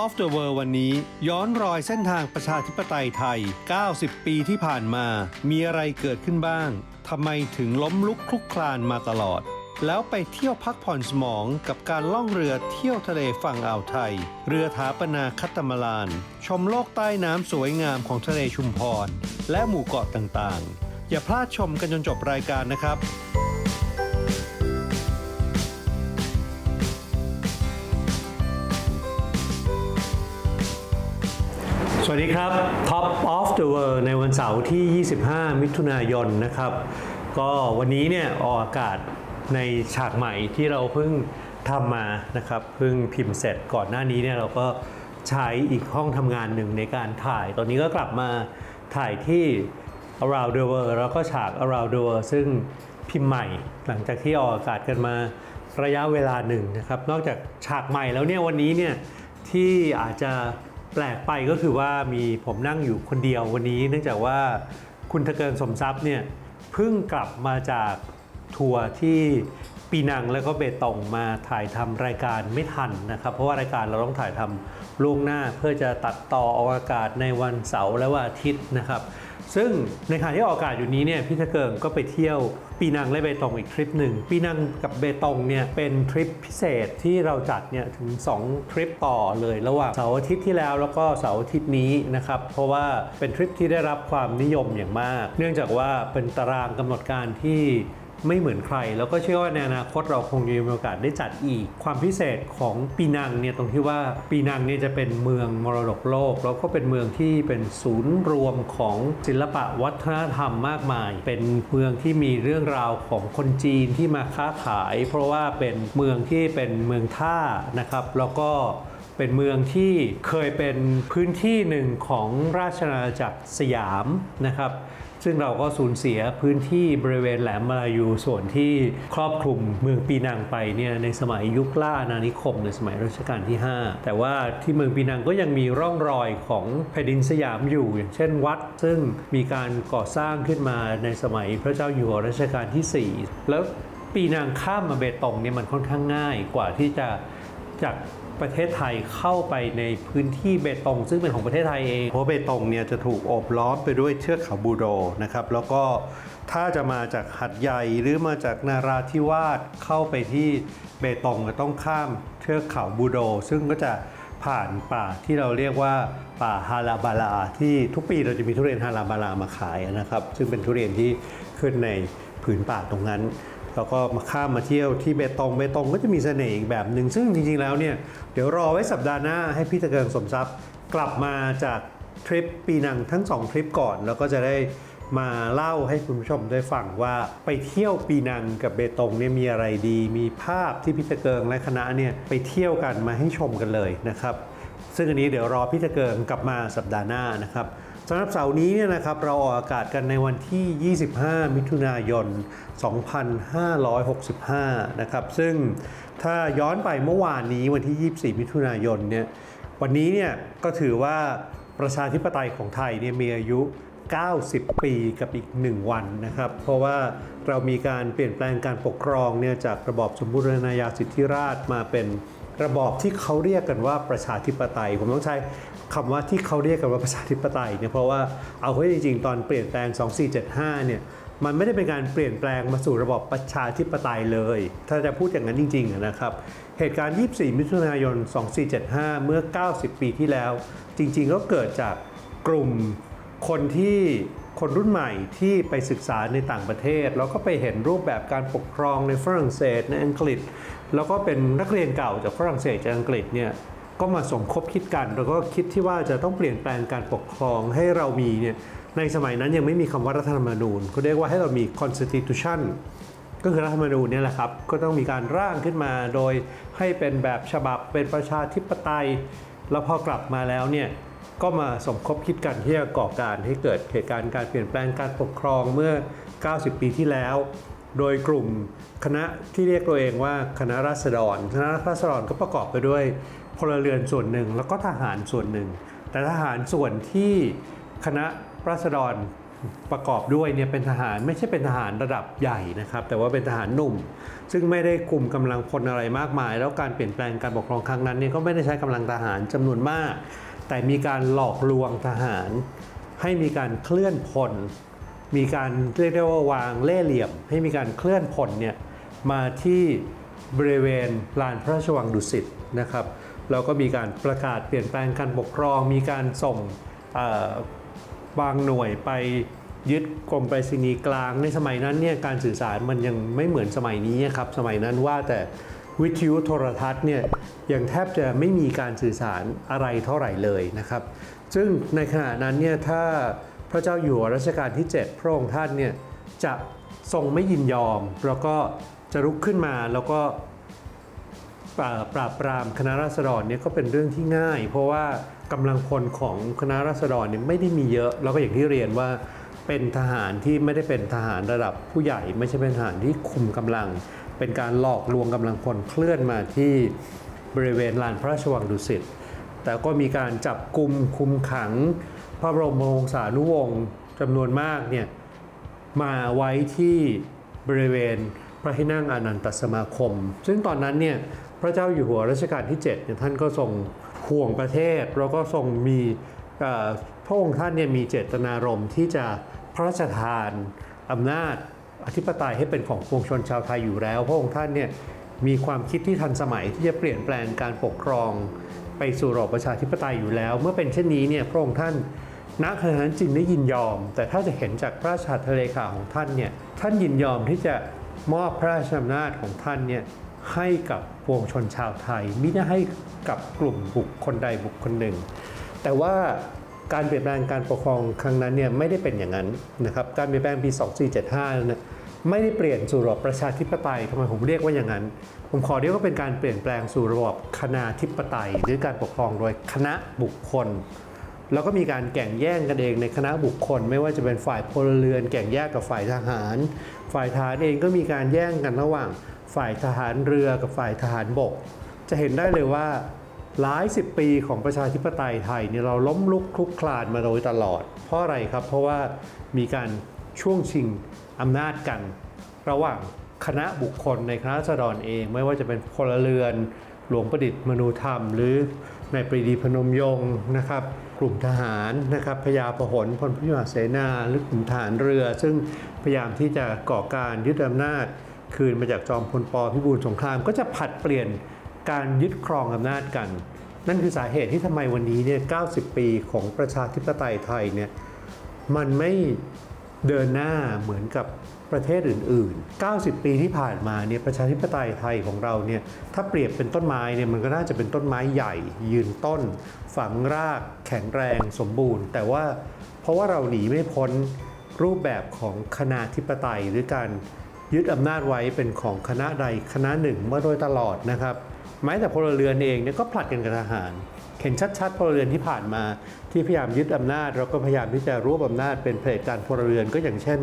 of the World วันนี้ ย้อนรอยเส้นทางประชาธิปไตยไทย 90 ปีที่ผ่านมา มีอะไรเกิดขึ้นบ้าง ทำไมถึงล้มลุกคลุกคลานมาตลอด แล้วไปเที่ยวพักผ่อนสมองกับการล่องเรือเที่ยวทะเลฝั่งอ่าวไทย เรือถาปนาคัตตมาลาน ชมโลกใต้น้ำสวยงามของทะเลชุมพร และหมู่เกาะต่างๆ อย่าพลาดชมกันจนจบรายการนะครับ วัสดีครับ Top of the World ในวันเสาร์ที่ 25 มิถุนายนนะครับ ก็วันนี้เนี่ยออกอากาศในฉากใหม่ที่เราเพิ่งทำมานะครับเพิ่งพิมพ์เสร็จก่อนหน้านี้เนี่ยเราก็ใช้อีกห้องทำงานหนึ่งในการถ่าย ตอนนี้ก็กลับมาถ่ายที่ Around the World แล้วก็ฉาก Around the World ซึ่งพิมพ์ใหม่หลังจากที่ออกอากาศกันมาระยะเวลาหนึ่งนะครับ นอกจากฉากใหม่แล้วเนี่ยวันนี้เนี่ยที่อาจจะ แปลกไปก็คือว่ามีผมนั่งอยู่คนเดียววันนี้ เนื่องจากว่าคุณทะเกินสมทรัพย์เนี่ยเพิ่งกลับมาจากทัวร์ที่ปีนังแล้วก็เบตงมาถ่ายทำรายการไม่ทันนะครับ เพราะว่ารายการเราต้องถ่ายทำล่วงหน้าเพื่อจะตัดต่อออกอากาศในวันเสาร์และวันอาทิตย์นะครับ ซึ่งในขณะที่ออกอากาศอยู่นี้เนี่ยพี่ทะเกิงก็ไปเที่ยวปีนังและเบตงอีกทริปหนึ่งปีนังกับเบตงเนี่ยเป็นทริปพิเศษที่เราจัดเนี่ยถึง 2 ทริปต่อเลยระหว่างเสาร์อาทิตย์ที่แล้วแล้วก็เสาร์อาทิตย์นี้นะครับเพราะว่าเป็นทริปที่ได้รับความนิยมอย่างมาก เนื่องจากว่าเป็นตารางกำหนดการที่ ไม่เหมือนใคร แล้วก็เชื่อว่าในอนาคตเราคงมีโอกาสได้จัดอีก ความพิเศษของปีนังเนี่ยตรงที่ว่าปีนังเนี่ยจะเป็นเมืองมรดกโลก แล้วก็เป็นเมืองที่เป็นศูนย์รวมของศิลปะวัฒนธรรมมากมาย เป็นเมืองที่มีเรื่องราวของคนจีนที่มาค้าขาย เพราะว่าเป็นเมืองที่เป็นเมืองท่านะครับแล้วก็เป็นเมืองที่เคยเป็นพื้นที่หนึ่งของราชอาณาจักรสยามนะครับ ซึ่งเราก็สูญเสียพื้นที่บริเวณแหลมมาลายูส่วนที่ครอบคลุมเมืองปีนังไปเนี่ยในสมัยยุคล่าอาณานิคมในสมัยรัชกาลที่ 5 แต่ว่าที่เมืองปีนังก็ยังมีร่องรอยของแผ่นดินสยามอยู่ อย่างเช่นวัด ซึ่งมีการก่อสร้างขึ้นมาในสมัยพระเจ้าอยู่หัวรัชกาลที่ 4 แล้วปีนังข้ามมาเบตงเนี่ยมันค่อนข้างง่ายกว่าที่จะจาก ประเทศไทยเข้าไปในพื้นที่เบตง ซึ่งเป็นของประเทศไทยเอง เพราะเบตงเนี่ยจะถูกโอบล้อมไปด้วยเทือกเขาบูโดนะครับ แล้วก็ถ้าจะมาจากหัดใหญ่หรือมาจากนาราธิวาสเข้าไปที่เบตงก็ต้องข้ามเทือกเขาบูโด ซึ่งก็จะผ่านป่าที่เราเรียกว่าป่าฮาราบาลา ที่ทุกปีเราจะมีทุเรียนฮาราบาลามาขายนะครับ ซึ่งเป็นทุเรียนที่ขึ้นในผืนป่าตรงนั้น แล้วก็มาข้ามมาเที่ยวที่เบตงเบตงก็จะมีเสน่ห์อีกแบบหนึ่งซึ่งจริงๆแล้วเนี่ยเดี๋ยวรอไว้สัปดาห์หน้าให้พี่ตะเกิงสมทรัพย์กลับมาจากทริปปีนังทั้ง 2 ทริปก่อน แล้วก็จะได้มาเล่าให้คุณผู้ชมได้ฟังว่าไปเที่ยวปีนังกับเบตงเนี่ยมีอะไรดี มีภาพที่พี่ตะเกิงและคณะเนี่ยไปเที่ยวกันมาให้ชมกันเลยนะครับ ซึ่งอันนี้เดี๋ยวรอพี่ตะเกิงกลับมาสัปดาห์หน้านะครับ สำหรับเสาร์นี้เนี่ยนะครับเราออกอากาศกันในวันที่ 25 มิถุนายน 2565 นะครับซึ่งถ้าย้อนไปเมื่อวานนี้วันที่ 24 มิถุนายนเนี่ยวันนี้เนี่ยก็ถือว่าประชาธิปไตยของไทยเนี่ยมีอายุ 90 ปีกับอีก 1 วันนะครับ เพราะว่าเรามีการเปลี่ยนแปลงการปกครองเนี่ยจากระบอบสมบูรณาญาสิทธิราชมาเป็นระบอบที่เขาเรียกกันว่าประชาธิปไตย ผมต้องใช้ คำว่าที่เขาเรียกกันว่าประชาธิปไตยเนี่ยเพราะว่าเอาเข้าจริงๆ ตอนเปลี่ยนแปลง 2475 เนี่ยมันไม่ได้เป็นการเปลี่ยนแปลงมาสู่ระบบประชาธิปไตยเลย ถ้าจะพูดอย่างนั้นจริงๆนะครับ เหตุการณ์ 24 มิถุนายน 2475 เมื่อ 90 ปีที่แล้ว จริงๆ ก็เกิดจากกลุ่มคนที่คนรุ่นใหม่ที่ไปศึกษาในต่างประเทศ แล้วก็ไปเห็นรูปแบบการปกครองในฝรั่งเศสในอังกฤษ แล้วก็เป็นนักเรียนเก่าจากฝรั่งเศสจากอังกฤษเนี่ย ก็มาสมคบคิดกัน แล้วก็คิดที่ว่าจะต้องเปลี่ยนแปลงการปกครองให้เรามีเนี่ยในสมัยนั้นยังไม่มีคำว่ารัฐธรรมนูญเขาเรียกว่าให้เรามี constitution ก็คือรัฐธรรมนูญเนี่ยแหละครับ ก็ต้องมีการร่างขึ้นมาโดยให้เป็นแบบฉบับเป็นประชาธิปไตย แล้วพอกลับมาแล้วเนี่ยก็มาสมคบคิดกันที่จะก่อการให้เกิดเหตุการณ์การเปลี่ยนแปลงการปกครองเมื่อ 90 ปีที่แล้ว โดยกลุ่มคณะที่เรียกตัวเองว่าคณะราษฎร คณะราษฎรก็ประกอบไปด้วย พลเรือนส่วนหนึ่งแล้วก็ทหารส่วนหนึ่ง แต่ทหารส่วนที่คณะราษฎรประกอบด้วยเนี่ยเป็นทหารไม่ใช่เป็นทหารระดับใหญ่นะครับ แต่ว่าเป็นทหารหนุ่ม ซึ่งไม่ได้กลุ่มกำลังพลอะไรมากมาย แล้วการเปลี่ยนแปลงการปกครองครั้งนั้นเนี่ยก็ไม่ได้ใช้กำลังทหารจำนวนมาก แต่มีการหลอกลวงทหาร ให้มีการเคลื่อนพล มีการเรียกได้ว่าวางเล่เหลี่ยม ให้มีการเคลื่อนพลเนี่ยมาที่บริเวณลานพระราชวังดุสิตนะครับ แล้วก็มีการประกาศเปลี่ยนแปลงการปกครอง มีการส่งบางหน่วยไปยึดกรมไปรษณีย์กลางในสมัยนั้นเนี่ยการสื่อสารมันยังไม่เหมือนสมัยนี้ครับสมัยนั้นว่าแต่วิทยุโทรทัศน์เนี่ยยังแทบจะไม่มีการสื่อสารอะไรเท่าไหร่เลยนะครับ ซึ่งในขณะนั้นเนี่ยถ้าพระเจ้าอยู่หัวรัชกาลที่ 7 พระองค์ท่านเนี่ยจะทรงไม่ยินยอม แล้วก็จะลุกขึ้นมาแล้วก็ ปราปราบปรามคณะราษฎรเนี่ยก็เป็นเรื่องที่ง่าย เพราะว่ากำลังพลของคณะราษฎรเนี่ยไม่ได้มีเยอะ แล้วก็อย่างที่เรียนว่าเป็นทหารที่ไม่ได้เป็นทหารระดับผู้ใหญ่ ไม่ใช่เป็นทหารที่คุมกำลัง เป็นการหลอกลวงกำลังพลเคลื่อนมาที่บริเวณลานพระราชวังดุสิตแต่ก็มีการจับกลุ่มคุมขัง พระบรมวงศานุวงศ์จำนวนมากเนี่ยมาไว้ที่บริเวณ พระที่นั่งอนันตสมาคม ซึ่งตอนนั้นเนี่ยพระเจ้าอยู่หัวรัชกาลที่7เนี่ยท่านก็ทรงห่วงประเทศ แล้วก็ทรงมีพระองค์ท่านเนี่ยมีเจตนารมณ์ที่จะพระราชทานอำนาจอธิปไตยให้เป็นของปวงชนชาวไทยอยู่แล้ว พระองค์ท่านเนี่ยมีความคิดที่ทันสมัยที่จะเปลี่ยนแปลงการปกครอง ไปสู่ระบอบประชาธิปไตยอยู่แล้ว เมื่อเป็นเช่นนี้เนี่ยพระองค์ท่านณขณะนั้นจึงได้ยินยอม แต่ถ้าจะเห็นจากพระราชหัตถเลขาของท่านเนี่ยท่านยินยอมที่จะ มอบพระราชอำนาจของท่านเนี่ยให้กับปวงชนชาวไทยไม่ได้ให้กับกลุ่มบุคคลใดบุคคลหนึ่ง แต่ว่าการเปลี่ยนแปลงการปกครองครั้งนั้นเนี่ยไม่ได้เป็นอย่างนั้นนะครับการเปลี่ยนแปลงปี 2475นั้นนะไม่ได้เปลี่ยนสู่ระบอบประชาธิปไตยทำไมผมเรียกว่าอย่างนั้น ผมขอเรียกว่าเป็นการเปลี่ยนแปลงสู่ระบอบคณาธิปไตย หรือการปกครองโดยคณะบุคคล แล้วก็มีการแข่งแย่งกันเองในคณะบุคคล ไม่ว่าจะเป็นฝ่ายพลเรือนแข่งแย่งกับฝ่ายทหาร ฝ่ายทหารเองก็มีการแย่งกันระหว่าง ฝ่ายทหารเรือกับฝ่ายทหารบก จะเห็นได้เลยว่าหลายสิบปีของประชาธิปไตยไทยเนี่ยเราล้มลุกคลุกคลานมาโดยตลอด เพราะอะไรครับเพราะว่ามีการช่วงชิงอำนาจกัน ระหว่างคณะบุคคลในคณะราษฎรเอง ไม่ว่าจะเป็นพลเรือน หลวงประดิษฐ์มนูธรรม หรือในปรีดีพนมยงค์นะครับ กลุ่มทหารนะครับพญาพหลพลพยุหเสนาหรือกลุ่มทหารเรือ ซึ่งพยายามที่จะก่อการยึดอำนาจ คืนมาจากจอมพลปพิบูลสงคราม ก็จะผัดเปลี่ยนการยึดครองอำนาจกัน นั่นคือสาเหตุที่ทำไมวันนี้เนี่ย 90 ปีของประชาธิปไตยไทยเนี่ยมันไม่ เดินหน้าเหมือนกับประเทศอื่น ๆ 90 ปีที่ผ่านมาเนี่ยประชาธิปไตยไทยของเราเนี่ยถ้าเปรียบเป็นต้นไม้เนี่ยมันก็น่าจะเป็นต้นไม้ใหญ่ ยืนต้น ฝังราก แข็งแรงสมบูรณ์ แต่ว่าเพราะว่าเราหนีไม่พ้นรูปแบบของคณาธิปไตยหรือการยึดอำนาจไว้เป็นของคณะใดคณะหนึ่งมาโดยตลอดนะครับแม้แต่พลเรือนเองเนี่ยก็ผลัดกันกับทหาร เห็นชัดๆพลเรือนที่ผ่านมาที่พยายามยึดอำนาจ แล้วก็พยายามที่จะรวบอำนาจเป็นเผด็จการพลเรือนก็อย่างเช่น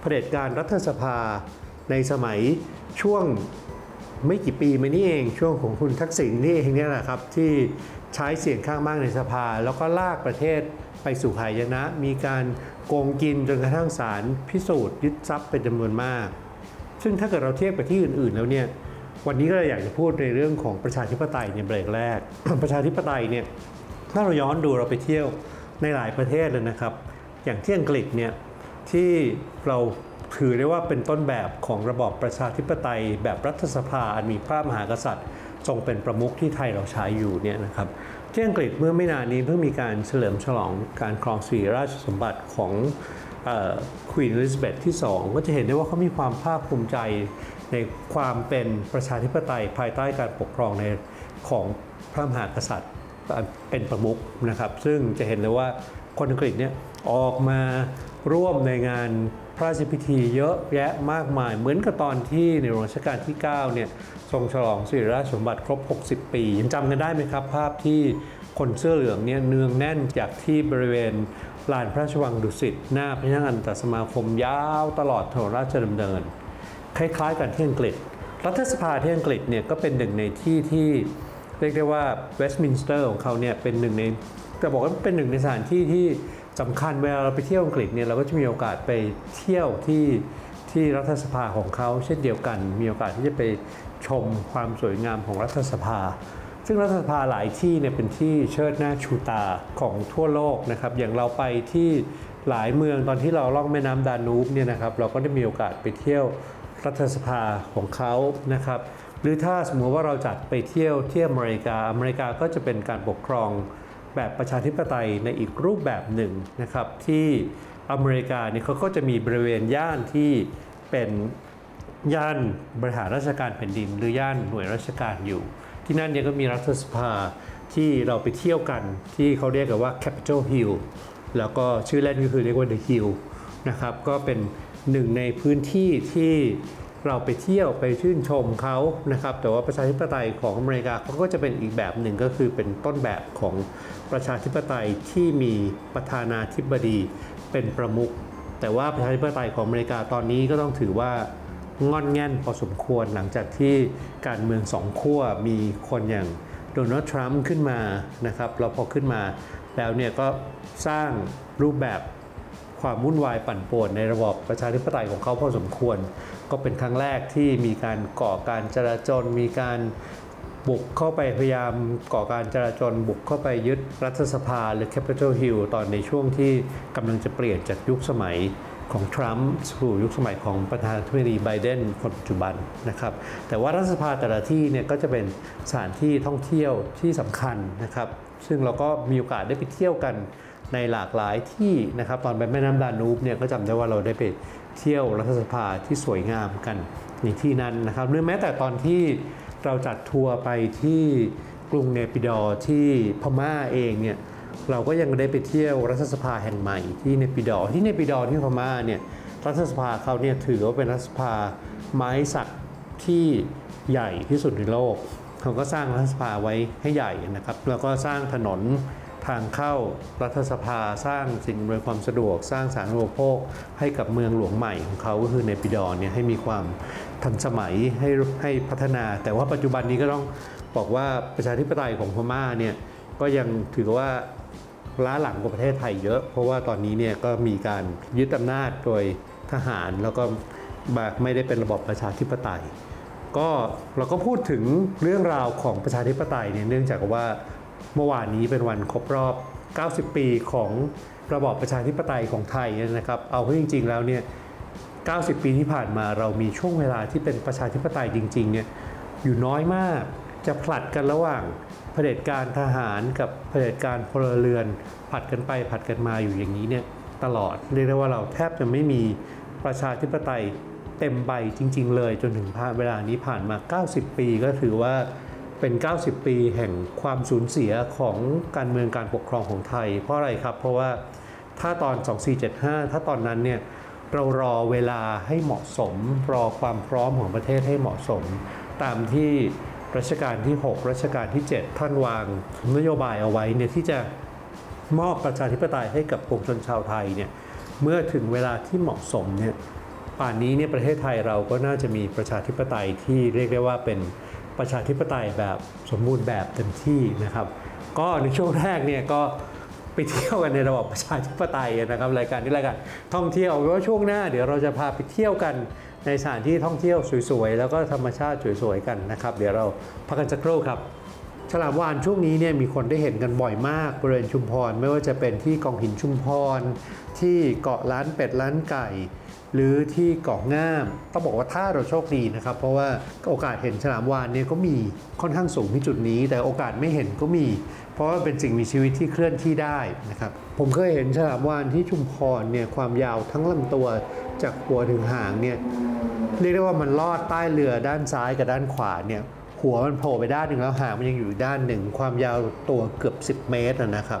เผด็จการรัฐสภาในสมัยช่วงไม่กี่ปีมานี้เองช่วงของคุณทักษิณนี่เองเนี่ยแหละครับที่ใช้เสียงข้างมากในสภา แล้วก็ลากประเทศไปสู่หายนะ มีการโกงกินจนกระทั่งศาลพิสูจน์ยึดทรัพย์เป็นจำนวนมาก ซึ่งถ้าเกิดเราเทียบกับที่อื่นๆแล้วเนี่ย วันนี้ก็เลยอยากจะพูดในเรื่องของประชาธิปไตยในเบรกแรก ประชาธิปไตยเนี่ยถ้าเราย้อนดูเราไปเที่ยวในหลายประเทศเลยนะครับ อย่างที่อังกฤษเนี่ยที่เราถือได้ว่าเป็นต้นแบบของระบอบประชาธิปไตย แบบรัฐสภาอันมีพระมหากษัตริย์ ทรงเป็นประมุขที่ไทยเราใช้อยู่เนี่ยนะครับที่อังกฤษเมื่อไม่นานนี้เพิ่งมีการเฉลิมฉลองการครองสิริราชสมบัติของควีนอลิซาเบธที่ 2 ก็จะเห็นได้ว่าเขามีความภาคภูมิใจ ในความเป็นประชาธิปไตยภายใต้การปกครองในของพระมหากษัตริย์เป็นประมุขนะครับ ซึ่งจะเห็นเลยว่าคนอังกฤษเนี่ยออกมาร่วมในงานพระราชพิธีเยอะแยะมากมาย เหมือนกับตอนที่ในหลวงรัชกาลที่ 9 เนี่ยทรงฉลองสิริราชสมบัติครบ 60 ปียังจำกันได้ไหมครับ ภาพที่คนเสื้อเหลืองเนี่ยเนืองแน่นจากที่บริเวณลานพระราชวังดุสิตหน้าพระที่นั่งอนันตสมาคมยาวตลอดถนนราชดำเนิน คล้ายๆ กันที่อังกฤษ รัฐสภาที่อังกฤษเนี่ยก็เป็นหนึ่งในที่ที่เรียกได้ว่าเวสต์มินสเตอร์ของเขาเนี่ยเป็นหนึ่งในจะบอกว่าเป็นหนึ่งในสถานที่ที่สำคัญเวลาเราไปเที่ยวอังกฤษเนี่ยเราก็จะมีโอกาสไปเที่ยวที่ที่รัฐสภาของเขาเช่นเดียวกัน มีโอกาสที่จะไปชมความสวยงามของรัฐสภา ซึ่งรัฐสภาหลายที่เนี่ยเป็นที่เชิดหน้าชูตาของทั่วโลกนะครับอย่างเราไปที่หลายเมืองตอนที่เราล่องแม่น้ำดานูบเนี่ยนะครับเราก็ได้มีโอกาสไปเที่ยว รัฐสภาของเขานะครับ หรือถ้าสมมติว่าเราจัดไปเที่ยวที่อเมริกาอเมริกาก็จะเป็นการปกครองแบบประชาธิปไตยในอีกรูปแบบหนึ่งนะครับ ที่อเมริกาเนี่ยเขาก็จะมีบริเวณย่านที่เป็นย่านบริหารราชการแผ่นดิน หรือย่านหน่วยราชการอยู่ ที่นั่นเนี่ยก็มีรัฐสภาที่เราไปเที่ยวกันที่เขาเรียกกันว่า Capitol Hill แล้วก็ชื่อเล่นก็คือเรียกว่า The Hill นะครับก็เป็น หนึ่งในพื้นที่ที่เราไปเที่ยวไปชื่นชมเขานะครับ แต่ว่าประชาธิปไตยของอเมริกาเขาก็จะเป็นอีกแบบหนึ่งก็คือเป็นต้นแบบของประชาธิปไตยที่มีประธานาธิบดีเป็นประมุขแต่ว่าประชาธิปไตยของอเมริกาตอนนี้ก็ต้องถือว่างอนแง่นพอสมควรหลังจากที่การเมืองสองขั้วมีคนอย่างโดนัลด์ทรัมป์ขึ้นมานะครับแล้วพอขึ้นมาแล้วเนี่ยก็สร้างรูปแบบ ความวุ่นวายปั่นป่วนในระบอบประชาธิปไตยของเขาพอสมควร ก็เป็นครั้งแรกที่มีการก่อการจราจรมีการบุกเข้าไปพยายามก่อการจราจรบุกเข้าไปยึดรัฐสภาหรือ Capitol Hill ตอนในช่วงที่กำลังจะเปลี่ยนจากยุคสมัยของทรัมป์สู่ยุคสมัยของประธานาธิบดีไบเดนคนปัจจุบันนะครับ แต่ว่ารัฐสภาแต่ละที่เนี่ยก็จะเป็นสถานที่ท่องเที่ยวที่สำคัญนะครับ ซึ่งเราก็มีโอกาสได้ไปเที่ยวกัน ในหลากหลายที่นะครับตอนไปแม่น้ำดานูบเนี่ยก็จำได้ว่าเราได้ไปเที่ยวรัฐสภาที่สวยงามกันในที่นั้นนะครับหรือแม้แต่ตอนที่เราจัดทัวร์ไปที่กรุงเนปิดอที่พม่าเองเนี่ยเราก็ยังได้ไปเที่ยวรัฐสภาแห่งใหม่ที่เนปิดอที่เนปิดอที่พม่าเนี่ยรัฐสภาเขาเนี่ยถือว่าเป็นรัฐสภาไม้สักที่ใหญ่ที่สุดในโลกเขาก็สร้างรัฐสภาไว้ให้ใหญ่นะครับ แล้วก็สร้างถนน ทางเข้ารัฐสภาสร้างสิ่งอำนวยความสะดวก สร้างสาธารณูปโภคให้กับเมืองหลวงใหม่ของเขาก็คือเนปิดอร์เนี่ยให้มีความทันสมัยให้ให้พัฒนา แต่ว่าปัจจุบันนี้ก็ต้องบอกว่าประชาธิปไตยของพม่าเนี่ยก็ยังถือว่าล้าหลังกว่าประเทศไทยเยอะ เพราะว่าตอนนี้เนี่ยก็มีการยึดอำนาจโดยทหารแล้วก็ไม่ได้เป็นระบบประชาธิปไตย ก็เราก็พูดถึงเรื่องราวของประชาธิปไตยเนี่ยเนื่องจากว่า เมื่อวานนี้เป็นวันครบรอบ 90 ปีของระบอบประชาธิปไตยของไทยนะครับ เอาเข้าจริง ๆ แล้วเนี่ย 90 ปีที่ผ่านมาเรามีช่วงเวลาที่เป็นประชาธิปไตยจริงๆเนี่ยอยู่น้อยมาก จะผลัดกันระหว่างเผด็จการทหารกับเผด็จการพลเรือนผัดกันไปผัดกันมาอยู่อย่างนี้เนี่ยตลอดเรียกได้ว่าเราแทบจะไม่มีประชาธิปไตยเต็มใบจริง ๆ เลยจนถึงผ่านเวลานี้ผ่านมา 90 ปีก็ถือว่า เป็น 90 ปีแห่งความสูญเสียของการเมืองการปกครองของไทย เพราะอะไรครับ เพราะว่าถ้าตอน 2475 ถ้าตอนนั้นเนี่ยเรารอเวลาให้เหมาะสม รอความพร้อมของประเทศให้เหมาะสม ตามที่รัชกาลที่ 6 รัชกาลที่ 7 ท่านวางนโยบายเอาไว้เนี่ยที่จะมอบประชาธิปไตยให้กับปวงชนชาวไทยเนี่ยเมื่อถึงเวลาที่เหมาะสมเนี่ยป่านนี้เนี่ยประเทศไทยเราก็น่าจะมีประชาธิปไตยที่เรียกได้ว่าเป็น ประชาธิปไตยแบบสมบูรณ์แบบเต็มที่นะครับ ก็ในช่วงแรกเนี่ยก็ไปเที่ยวกันในระบบประชาธิปไตยนะครับรายการนี้รายการท่องเที่ยวว่าช่วงหน้าเดี๋ยวเราจะพาไปเที่ยวกันในสถานที่ท่องเที่ยวสวยๆ แล้วก็ธรรมชาติสวยๆกันนะครับ เดี๋ยวเราพักกันสักครู่ครับฉลามวานช่วงนี้เนี่ยมีคนได้เห็นกันบ่อยมากบริเวณชุมพร ไม่ว่าจะเป็นที่กองหินชุมพร ที่เกาะล้านเป็ดล้านไก่ หรือที่เกาะง่าม ต้องบอกว่าถ้าเราโชคดีนะครับ เพราะว่าโอกาสเห็นฉลามวานเนี่ยก็มีค่อนข้างสูงที่จุดนี้ แต่โอกาสไม่เห็นก็มี เพราะว่าเป็นสิ่งมีชีวิตที่เคลื่อนที่ได้นะครับผมเคยเห็นฉลามวานที่ชุมพรเนี่ยความยาวทั้งลำตัวจากหัวถึงหางเนี่ยเรียกได้ว่ามันลอดใต้เรือด้านซ้ายกับด้านขวาเนี่ยหัวมันโผล่ไปด้านหนึ่งแล้วหางมันยังอยู่อีกด้านหนึ่ง ความยาวตัวเกือบ 10 เมตรนะครับ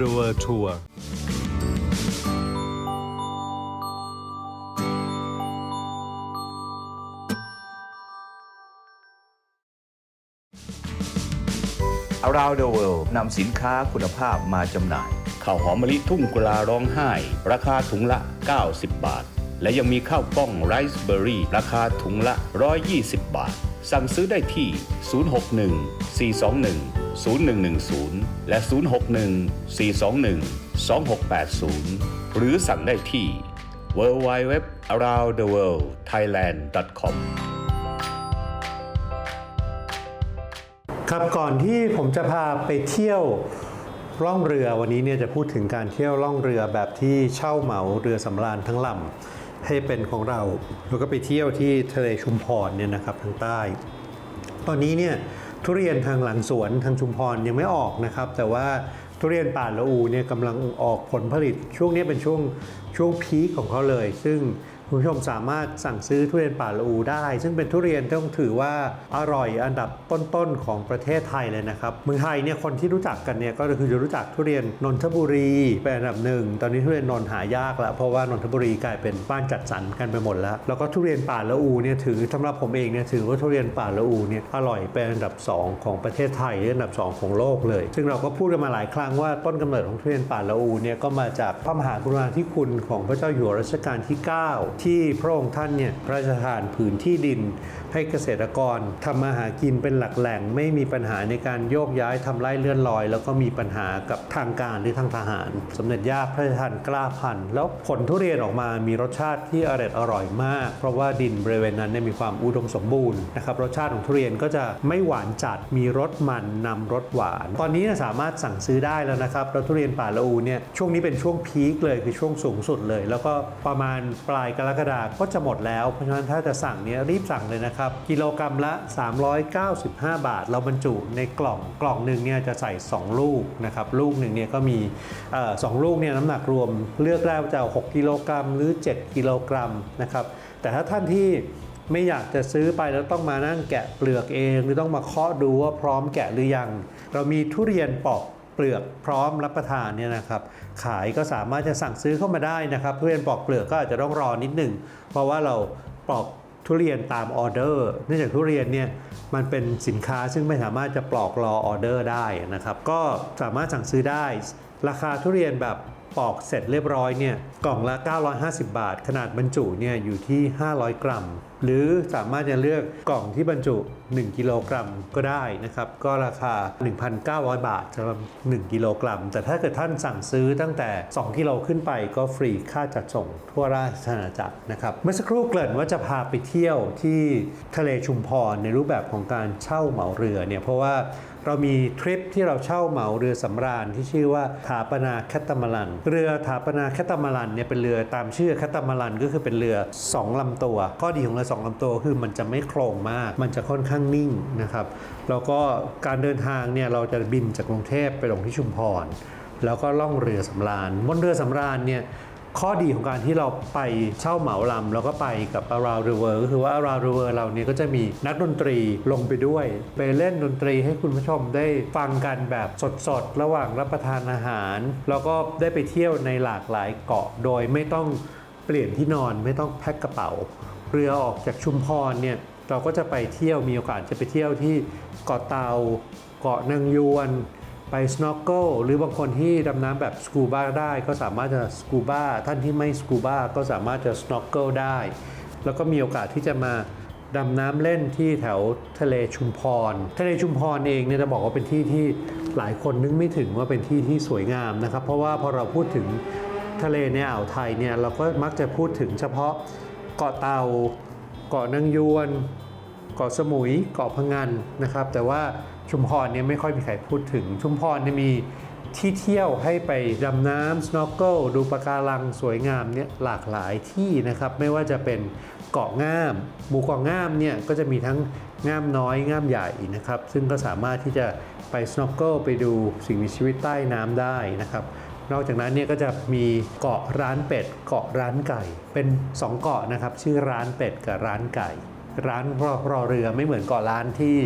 the world tour อารา the World นำสินค้าคุณภาพมาจำหน่าย ข้าวหอมมะลิทุ่งกุลาร้องไห้ ราคาถุงละ 90 บาท และยังมีข้าวกล้องไรซ์เบอร์รี่ ราคาถุงละ 120 บาท สั่งซื้อได้ที่ 061 421 0110 และ 061 421 2680 หรือสั่งได้ที่ www aroundtheworldthailand.com ครับก่อนที่ผมจะพาไปเที่ยวล่องเรือวันนี้เนี่ยจะพูดถึงการเที่ยวล่องเรือแบบที่เช่าเหมาเรือสำราญทั้งลำให้เป็นของเรา แล้วก็ไปเที่ยวที่ทะเลชุมพรเนี่ยนะครับทางใต้ ตอนนี้เนี่ย ทุเรียนทางหลังสวนทางชุมพรยังไม่ออกนะครับ แต่ว่าทุเรียนป่าละอูเนี่ยกำลังออกผลผลิตช่วงนี้เป็นช่วงช่วงพีคของเขาเลย ซึ่ง คุณผู้ชมสามารถสั่งซื้อทุเรียนป่าละอูได้ ซึ่งเป็นทุเรียนที่ต้องถือว่าอร่อยอันดับต้นๆของประเทศไทยเลยนะครับเมืองไทยเนี่ยคนที่รู้จักกันเนี่ยก็คือจะรู้จักทุเรียนนนทบุรีเป็นอันดับหนึ่งตอนนี้ทุเรียนนนทหายากแล้วเพราะว่านนทบุรีกลายเป็นบ้านจัดสรรกันไปหมดแล้ว แล้วก็ทุเรียนป่าละอูเนี่ยถือสำหรับผมเองเนี่ยถือว่าทุเรียนป่าละอูเนี่ยอร่อยเป็นอันดับสองของประเทศไทยอันดับสองของโลกเลย ซึ่งเราก็พูดกันมาหลายครั้งว่าต้นกำเนิดของทุเรียนป่าละอูเนี่ยก็มาจากพระมหากรุณาธิคุณของพระเจ้าอยู่หัวรัชกาลที่ 9ที่พระองค์ท่านเนี่ยพระราชทานผืนที่ดินให้เกษตรกรทำมาหากินเป็นหลักแหล่ง ไม่มีปัญหาในการโยกย้ายทำไร่เลื่อนลอย แล้วก็มีปัญหากับทางการหรือทางทหาร สมเด็จย่าพระราชทานกล้าพันธุ์แล้วผลทุเรียนออกมามีรสชาติที่อร่อยอร่อยมาก เพราะว่าดินบริเวณนั้นมีความอุดมสมบูรณ์นะครับรสชาติของทุเรียนก็จะไม่หวานจัดมีรสมันนำรสหวาน ตอนนี้สามารถสั่งซื้อได้แล้วนะครับแล้วทุเรียนป่าละอูเนี่ยช่วงนี้เป็นช่วงพีคเลยคือช่วงสูงสุดเลย แล้วก็ประมาณปลายกรกฎาคมก็จะหมดแล้วเพราะฉะนั้นถ้าจะสั่งเนี่ยรีบสั่งเลยนะครับกิโลกรัมละ 395 บาท เราบรรจุในกล่องกล่องหนึ่งเนี่ยจะใส่ 2 ลูกนะครับลูกหนึ่งเนี่ยก็มีสองลูกเนี่ยน้ำหนักรวมเลือกได้ว่าจะเอา6กิโลกรัมหรือ 7 กิโลกรัมนะครับแต่ถ้าท่านที่ไม่อยากจะซื้อไปแล้วต้องมานั่งแกะเปลือกเอง หรือต้องมาเคาะดูว่าพร้อมแกะหรือยัง เรามีทุเรียนปอกเปลือกพร้อมรับประทานเนี่ยนะครับขายก็สามารถจะสั่งซื้อเข้ามาได้นะครับทุเรียนปอกเปลือกก็อาจจะต้องรอนิดหนึ่งเพราะว่าเราปอก ทุเรียนตามออเดอร์เนื่องจากทุเรียนเนี่ยมันเป็นสินค้าซึ่งไม่สามารถจะปลอกรอออเดอร์ได้นะครับ ก็สามารถสั่งซื้อได้ ราคาทุเรียนแบบ ปอกเสร็จเรียบร้อยเนี่ยกล่องละ 950 บาท ขนาดบรรจุเนี่ยอยู่ที่ 500 กรัม หรือสามารถจะเลือกกล่องที่บรรจุ 1 กิโลกรัมก็ได้นะครับ ก็ราคา 1,900 บาทสำหรับ 1 กิโลกรัม แต่ถ้าเกิดท่านสั่งซื้อตั้งแต่ 2 กิโลขึ้นไปก็ฟรีค่าจัดส่งทั่วราชอาณาจักรนะครับ เมื่อสักครู่เกริ่นว่าจะพาไปเที่ยวที่ทะเลชุมพรในรูปแบบของการเช่าเหมาเรือเนี่ยเพราะว่า เรามีทริปที่เราเช่าเหมาเรือสำราญที่ชื่อว่าถาปนาแคตามารัน เรือถาปนาแคตามารันเนี่ยเป็นเรือตามชื่อแคตามารันก็คือเป็นเรือ 2ลำตัว ข้อดีของเรือ2ลำตัวคือมันจะไม่โครงมาก มันจะค่อนข้างนิ่งนะครับ แล้วก็การเดินทางเนี่ยเราจะบินจากกรุงเทพไปลงที่ชุมพร แล้วก็ล่องเรือสำราญบนเรือสำราญเนี่ย ข้อดีของการที่เราไปเช่าเหมาลำแล้วก็ไปกับ Around the World ก็คือว่า Around the World เราเนี่ยก็จะมีนักดนตรีลงไปด้วย ไปเล่นดนตรีให้คุณผู้ชมได้ฟังกันแบบสดๆ ระหว่างรับประทานอาหาร แล้วก็ได้ไปเที่ยวในหลากหลายเกาะโดยไม่ต้องเปลี่ยนที่นอนไม่ต้องแพ็คกระเป๋า เรือออกจากชุมพรเนี่ยเราก็จะไปเที่ยวมีโอกาสจะไปเที่ยวที่เกาะเตาเกาะนางยวน ไป snorkel หรือบางคนที่ดำน้ำแบบสกูบ้าได้ก็สามารถจะสกูบ้าท่านที่ไม่สกูบ้าก็สามารถจะ snorkel ได้ แล้วก็มีโอกาสที่จะมาดำน้ำเล่นที่แถวทะเลชุมพร ทะเลชุมพรเองเนี่ยจะบอกว่าเป็นที่ที่หลายคนนึกไม่ถึงว่าเป็นที่ที่สวยงามนะครับ เพราะว่าพอเราพูดถึงทะเลในอ่าวไทยเนี่ยเราก็มักจะพูดถึงเฉพาะเกาะเตาเกาะนางยวน เกาะสมุย เกาะพะงันนะครับ แต่ว่า ชุมพรเนี่ยไม่ค่อยมีใครพูดถึง ชุมพรเนี่ยมีที่เที่ยวให้ไปดำน้ำ snorkel ดูปะการังสวยงามเนี่ยหลากหลายที่นะครับ ไม่ว่าจะเป็นเกาะง่ามหมู่เกาะง่ามเนี่ยก็จะมีทั้งง่ามน้อยง่ามใหญ่นะครับ ซึ่งก็สามารถที่จะไป snorkel ไปดูสิ่งมีชีวิตใต้น้ำได้นะครับ นอกจากนั้นเนี่ยก็จะมีเกาะร้านเป็ด เกาะร้านไก่ เป็น 2 เกาะนะครับ ชื่อร้านเป็ดกับร้านไก่ ร้านรอรอเรือไม่เหมือนเกาะร้านที่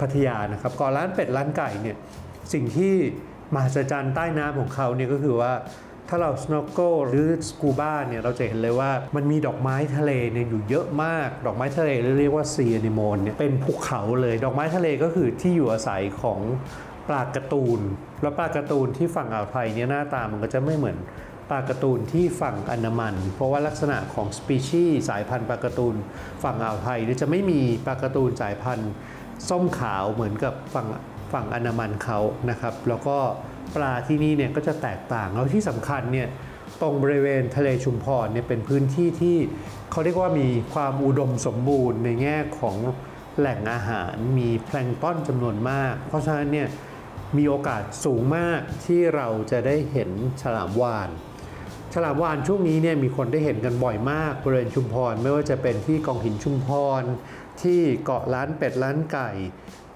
พัทยานะครับเกาะร้านเป็ดร้านไก่เนี่ยสิ่งที่มหัศจรรย์ใต้น้ำของเขาเนี่ยก็คือว่าถ้าเรา snorkel หรือ scuba เนี่ยเราจะเห็นเลยว่ามันมีดอกไม้ทะเลเนี่ยอยู่เยอะมาก ดอกไม้ทะเลเรียกว่า sea anemone เนี่ยเป็นภูเขาเลย ดอกไม้ทะเลก็คือที่อยู่อาศัยของปลากร์ตูน แล้วปลากร์ตูนที่ฝั่งอ่าวไทยเนี่ยหน้าตามันก็จะไม่เหมือน ปลาการ์ตูนที่ฝั่งอันดามัน เพราะว่าลักษณะของสปีชีส์สายพันธุ์ปลาการ์ตูนฝั่งอ่าวไทยจะไม่มีปลาการ์ตูนสายพันธุ์ส้มขาวเหมือนกับฝั่งฝั่งอันดามันเขานะครับ แล้วก็ปลาที่นี่เนี่ยก็จะแตกต่างแล้วที่สำคัญเนี่ยตรงบริเวณทะเลชุมพรเนี่ยเป็นพื้นที่ที่เขาเรียกว่ามีความอุดมสมบูรณ์ในแง่ของแหล่งอาหารมีแพลงต้นจำนวนมาก เพราะฉะนั้นเนี่ยมีโอกาสสูงมากที่เราจะได้เห็นฉลามวาฬ ฉลามวาฬช่วงนี้เนี่ยมีคนได้เห็นกันบ่อยมากบริเวณชุมพร ไม่ว่าจะเป็นที่กองหินชุมพร ที่เกาะล้านเป็ดล้านไก่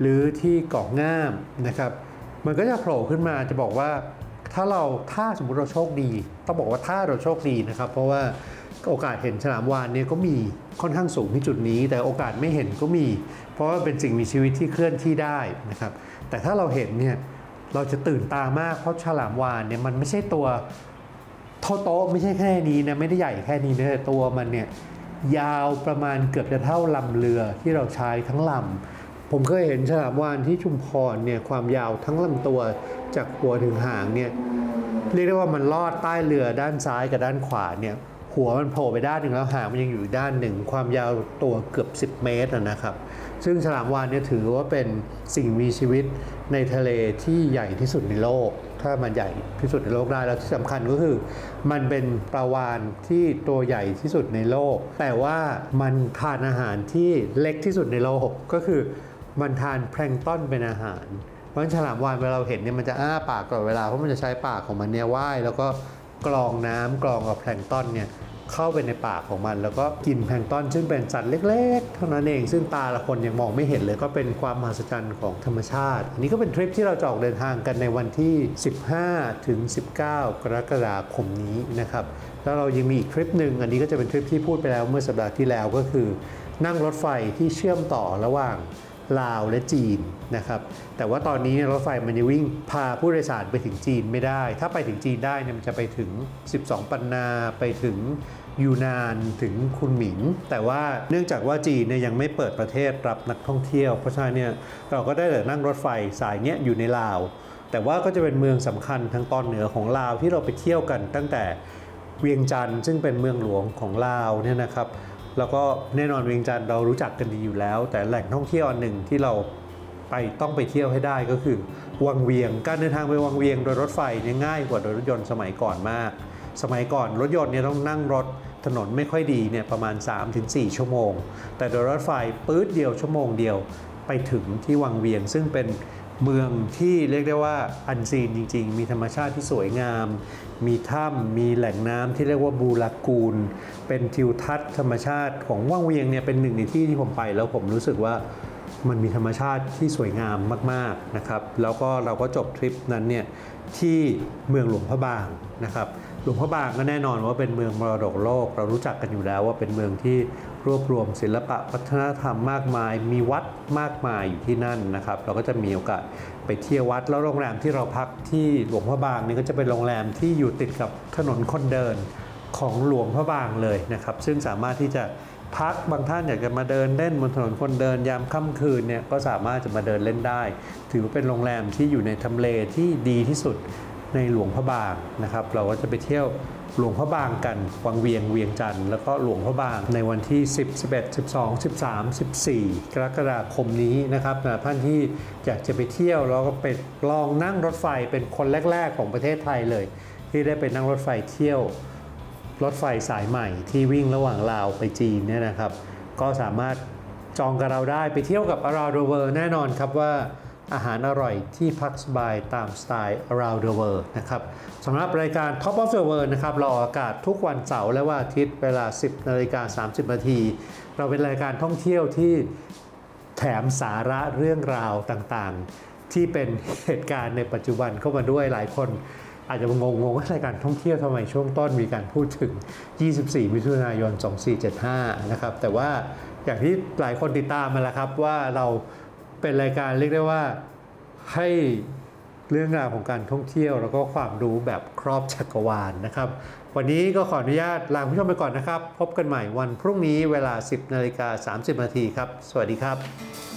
หรือที่เกาะง่ามนะครับมันก็จะโผล่ขึ้นมาจะบอกว่าถ้าเราถ้าสมมุติเราโชคดีต้องบอกว่าถ้าเราโชคดีนะครับ เพราะว่าโอกาสเห็นฉลามวาฬเนี่ยก็มีค่อนข้างสูงที่จุดนี้ แต่โอกาสไม่เห็นก็มี เพราะว่าเป็นสิ่งมีชีวิตที่เคลื่อนที่ได้นะครับแต่ถ้าเราเห็นเนี่ยเราจะตื่นตามากเพราะฉลามวาฬเนี่ยมันไม่ใช่ตัว เท่าโต๊ะไม่ใช่แค่นี้นะไม่ได้ใหญ่แค่นี้นะแต่ตัวมันเนี่ยยาวประมาณเกือบจะเท่าลำเรือที่เราใช้ทั้งลำผมเคยเห็นฉลามวานที่ชุมพรเนี่ยความยาวทั้งลำตัวจากหัวถึงหางเนี่ยเรียกได้ว่ามันลอดใต้เรือด้านซ้ายกับด้านขวาเนี่ย หัวมันโผล่ไปด้านหนึ่งแล้วหางมันยังอยู่อีกด้านหนึ่ง ความยาวตัวเกือบ 10 เมตรนะครับ ซึ่งฉลามวาฬเนี่ยถือว่าเป็นสิ่งมีชีวิตในทะเลที่ใหญ่ที่สุดในโลก ถ้ามันใหญ่ที่สุดในโลกได้แล้วที่สำคัญก็คือ มันเป็นปลาวาฬที่ตัวใหญ่ที่สุดในโลก แต่ว่ามันทานอาหารที่เล็กที่สุดในโลกก็คือมันทานแพลงต้นเป็นอาหารเพราะฉะนั้นฉลามวาฬเวลาเราเห็นเนี่ยมันจะอ้าปากตลอดเวลาเพราะมันจะใช้ปากของมันเนี่ยว่ายแล้วก็ กรองน้ำกรองกับแพลงต้อนเนี่ยเข้าไปในปากของมัน แล้วก็กินแพลงต้อนซึ่งเป็นสัตว์เล็ก ๆ เท่านั้นเอง ซึ่งตาละคนยังมองไม่เห็นเลยก็เป็นความมหัศจรรย์ของธรรมชาติ อันนี้ก็เป็นทริปที่เราจะออกเดินทางกันในวันที่ 15 ถึง 19 กรกฎาคมนี้นะครับแล้วเรายังมีอีกทริปหนึ่งอันนี้ก็จะเป็นทริปที่พูดไปแล้วเมื่อสัปดาห์ที่แล้วก็คือ นั่งรถไฟที่เชื่อมต่อระหว่าง ลาวและจีนนะครับแต่ว่าตอนนี้เนี่ยรถไฟมันจะวิ่งพาผู้โดยสารไปถึงจีนไม่ได้ ถ้าไปถึงจีนได้เนี่ยมันจะไปถึง 12 ปันนาไปถึงยูนานถึงคุนหมิง แต่ว่าเนื่องจากว่าจีนเนี่ยยังไม่เปิดประเทศรับนักท่องเที่ยว เพราะฉะนั้นเนี่ยเราก็ได้แต่นั่งรถไฟสายเนี้ยอยู่ในลาว แต่ว่าก็จะเป็นเมืองสำคัญทางตอนเหนือของลาวที่เราไปเที่ยวกันตั้งแต่เวียงจันทร์ซึ่งเป็นเมืองหลวงของลาวเนี่ยนะครับ แล้วก็แน่นอนเวียงจันทร์เรารู้จักกันดีอยู่แล้ว แต่แหล่งท่องเที่ยวอันหนึ่งที่เราไปต้องไปเที่ยวให้ได้ก็คือ วังเวียง การเดินทางไปวังเวียงโดยรถไฟเนี่ยง่ายกว่าโดยรถยนต์สมัยก่อนมาก สมัยก่อนรถยนต์เนี่ยต้องนั่งรถถนนไม่ค่อยดีเนี่ยประมาณ 3-4 ชั่วโมง แต่โดยรถไฟปื๊ดเดียวชั่วโมงเดียวไปถึงที่วังเวียงซึ่งเป็น เมืองที่เรียกได้ว่าอันซีนจริง ๆ มีธรรมชาติที่สวยงาม มีถ้ำมีแหล่งน้ำที่เรียกว่าบูรากูล เป็นทิวทัศน์ธรรมชาติของวังเวียงเนี่ยเป็นหนึ่งในที่ที่ผมไป แล้วผมรู้สึกว่ามันมีธรรมชาติที่สวยงามมากๆนะครับแล้วก็เราก็จบทริปนั้นเนี่ยที่เมืองหลวงพระบางนะครับหลวงพระบางก็แน่นอนว่าเป็นเมืองมรดกโลก เรารู้จักกันอยู่แล้วว่าเป็นเมืองที่ รวบรวมศิลปะวัฒนธรรมมากมาย มีวัดมากมายอยู่ที่นั่นนะครับ เราก็จะมีโอกาสไปเที่ยววัด แล้วโรงแรมที่เราพักที่หลวงพระบางนี่ก็จะเป็นโรงแรมที่อยู่ติดกับถนนคนเดินของหลวงพระบางเลยนะครับ ซึ่งสามารถที่จะพักบางท่านอยากจะมาเดินเล่นบนถนนคนเดินยามค่ำคืนเนี่ยก็สามารถจะมาเดินเล่นได้ ถือว่าเป็นโรงแรมที่อยู่ในทำเลที่ดีที่สุด ในหลวงพระบางนะครับ เราก็จะไปเที่ยวหลวงพระบางกัน วังเวียงเวียงจันทร์แล้วก็หลวงพระบางในวันที่ 10 11 12 13 14 กรกฎาคมนี้นะครับสำหรับท่านที่อยากจะไปเที่ยวแล้วก็ไปลองนั่งรถไฟเป็นคนแรก ๆ ของประเทศไทยเลย ที่ได้ไปนั่งรถไฟเที่ยวรถไฟสายใหม่ที่วิ่งระหว่างลาวไปจีนเนี่ยนะครับ ก็สามารถจองกับเราได้ไปเที่ยวกับ Around the World แน่นอนครับว่า อาหารอร่อยที่พักสบายตามสไตล์ around the world นะครับสำหรับรายการ Top of the World นะครับเราออกอากาศทุกวันเสาร์และวันอาทิตย์เวลา 10นาฬิกา30นาทีเราเป็นรายการท่องเที่ยวที่แถมสาระเรื่องราวต่างๆ ที่เป็นเหตุการณ์ในปัจจุบันเข้ามาด้วยหลายคนอาจจะงงๆว่ารายการท่องเที่ยวทำไมช่วงต้นมีการพูดถึง 24 มิถุนายน 2475 นะครับ แต่ว่าอย่างที่หลายคนติดตามมาแล้วครับว่าเรา เป็นรายการเรียกได้ว่าให้เรื่องราวของการท่องเที่ยว แล้วก็ความรู้แบบครอบจักรวาลนะครับ วันนี้ก็ขออนุญาตลาคุณผู้ชมไปก่อนนะครับ พบกันใหม่วันพรุ่งนี้เวลา 10นาฬิกา30นาทีครับ สวัสดีครับ